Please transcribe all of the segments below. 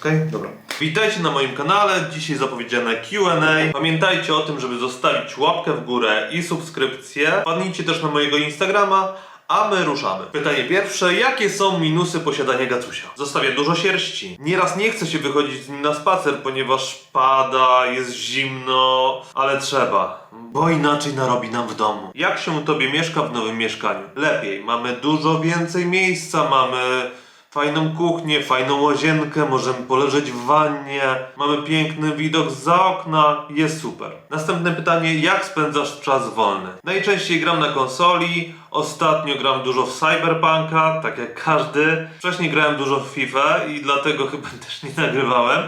okej? Dobra. Witajcie na moim kanale, dzisiaj zapowiedziane Q&A. Pamiętajcie o tym, żeby zostawić łapkę w górę i subskrypcję. Wpadnijcie też na mojego Instagrama, a my ruszamy. Pytanie pierwsze, jakie są minusy posiadania gacusia? Zostawia dużo sierści. Nieraz nie chce się wychodzić z nim na spacer, ponieważ pada, jest zimno, ale trzeba. Bo inaczej narobi nam w domu. Jak się tobie mieszka w nowym mieszkaniu? Lepiej, mamy dużo więcej miejsca, mamy fajną kuchnię, fajną łazienkę, możemy poleżeć w wannie, mamy piękny widok za okna, jest super. Następne pytanie, jak spędzasz czas wolny? Najczęściej gram na konsoli, ostatnio gram dużo w Cyberpunka, tak jak każdy. Wcześniej grałem dużo w FIFA i dlatego chyba też nie nagrywałem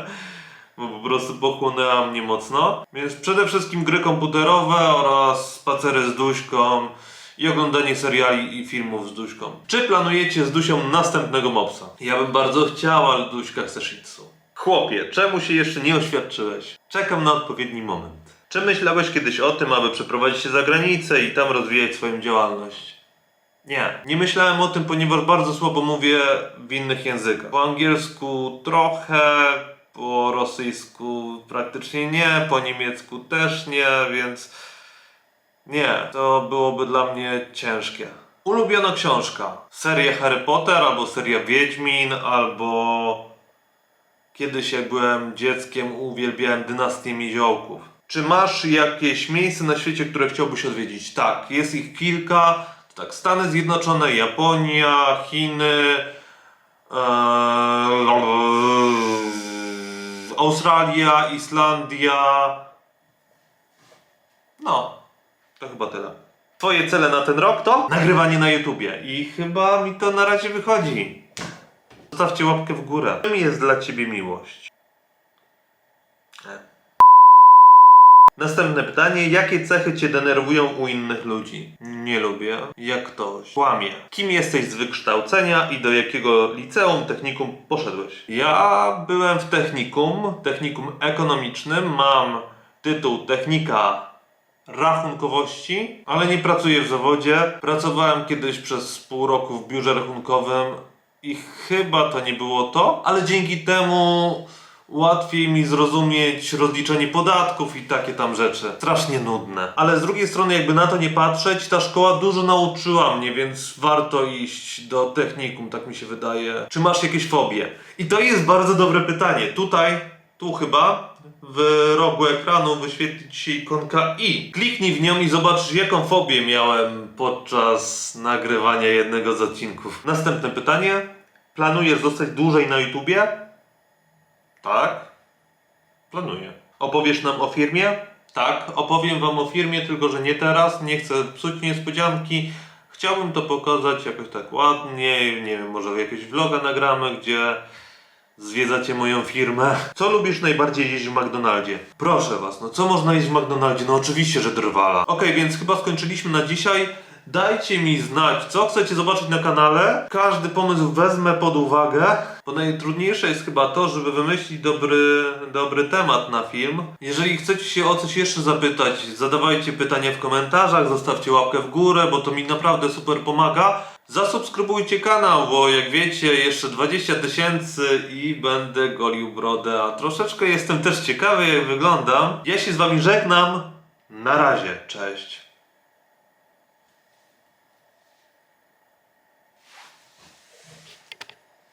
bo po prostu pochłonęła mnie mocno. Więc przede wszystkim gry komputerowe oraz spacery z Duśką i oglądanie seriali i filmów z Duśką. Czy planujecie z Dusią następnego mopsa? Ja bym bardzo chciał, ale Duśka chce shitsu. Chłopie, czemu się jeszcze nie oświadczyłeś? Czekam na odpowiedni moment. Czy myślałeś kiedyś o tym, aby przeprowadzić się za granicę i tam rozwijać swoją działalność? Nie, nie myślałem o tym, ponieważ bardzo słabo mówię w innych językach. Po angielsku trochę, po rosyjsku praktycznie nie, po niemiecku też nie, więc nie, to byłoby dla mnie ciężkie. Ulubiona książka. Seria Harry Potter, albo seria Wiedźmin, albo kiedyś jak byłem dzieckiem uwielbiałem dynastię Miziołków. Czy masz jakieś miejsce na świecie, które chciałbyś odwiedzić? Tak, jest ich kilka. To tak, Stany Zjednoczone, Japonia, Chiny, eee, Australia, Islandia. No, to chyba tyle. Twoje cele na ten rok to nagrywanie na YouTubie i chyba mi to na razie wychodzi. Zostawcie łapkę w górę. Czym jest dla ciebie miłość? Następne pytanie. Jakie cechy cię denerwują u innych ludzi? Nie lubię. Jak ktoś kłamie. Kim jesteś z wykształcenia i do jakiego liceum, technikum poszedłeś? Ja byłem w technikum, technikum ekonomicznym. Mam tytuł technika rachunkowości, ale nie pracuję w zawodzie. Pracowałem kiedyś przez pół roku w biurze rachunkowym i chyba to nie było to, ale dzięki temu łatwiej mi zrozumieć rozliczenie podatków i takie tam rzeczy. Strasznie nudne. Ale z drugiej strony, jakby na to nie patrzeć, ta szkoła dużo nauczyła mnie, więc warto iść do technikum, tak mi się wydaje. Czy masz jakieś fobie? I to jest bardzo dobre pytanie. Tutaj, tu chyba, w rogu ekranu wyświetli Ci się ikonka i. Kliknij w nią i zobacz, jaką fobię miałem podczas nagrywania jednego z odcinków. Następne pytanie. Planujesz zostać dłużej na YouTubie? Tak. Planuję. Opowiesz nam o firmie? Tak, opowiem wam o firmie, tylko że nie teraz, nie chcę psuć niespodzianki. Chciałbym to pokazać jakoś tak ładnie, nie wiem, może jakiegoś vloga nagramy, gdzie zwiedzacie moją firmę. Co lubisz najbardziej jeść w McDonaldzie? Proszę was, no co można jeść w McDonaldzie? No oczywiście, że drwala. Okej, więc chyba skończyliśmy na dzisiaj. Dajcie mi znać, co chcecie zobaczyć na kanale. Każdy pomysł wezmę pod uwagę. Bo najtrudniejsze jest chyba to, żeby wymyślić dobry, dobry temat na film. Jeżeli chcecie się o coś jeszcze zapytać, zadawajcie pytania w komentarzach, zostawcie łapkę w górę, bo to mi naprawdę super pomaga. Zasubskrybujcie kanał, bo jak wiecie, jeszcze 20 tysięcy i będę golił brodę, a troszeczkę jestem też ciekawy jak wyglądam. Ja się z wami żegnam. Na razie, cześć.